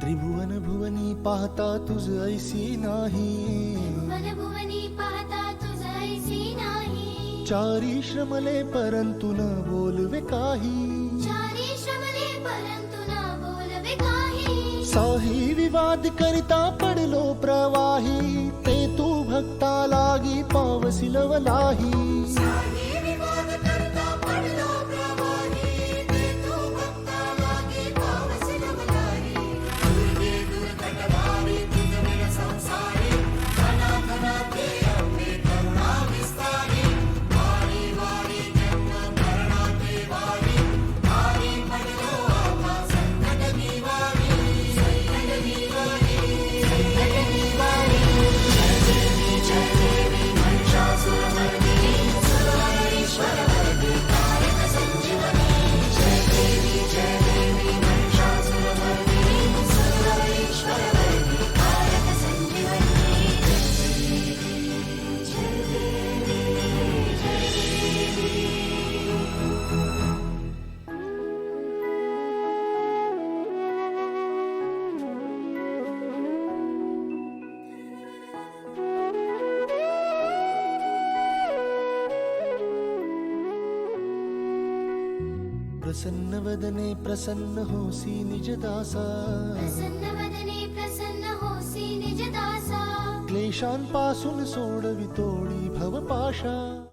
त्रिभुवन भुवनी पाहता तुझ ऐसी नाही. मनभुवनी पाहता तुझ ऐसी नाही. चारी श्रमले परंतु न बोलवे काही. चारी श्रमले परंतु न बोलवे काही. साही विवाद करिता पडलो प्रवाही ते तू भक्ता लागी पावसी प्रसन्न वदने प्रसन्न होसी निज दासा प्रसन्न वदने प्रसन्न होसी निज दासा क्लेशांपासून सोडवितोडी भवपाशा।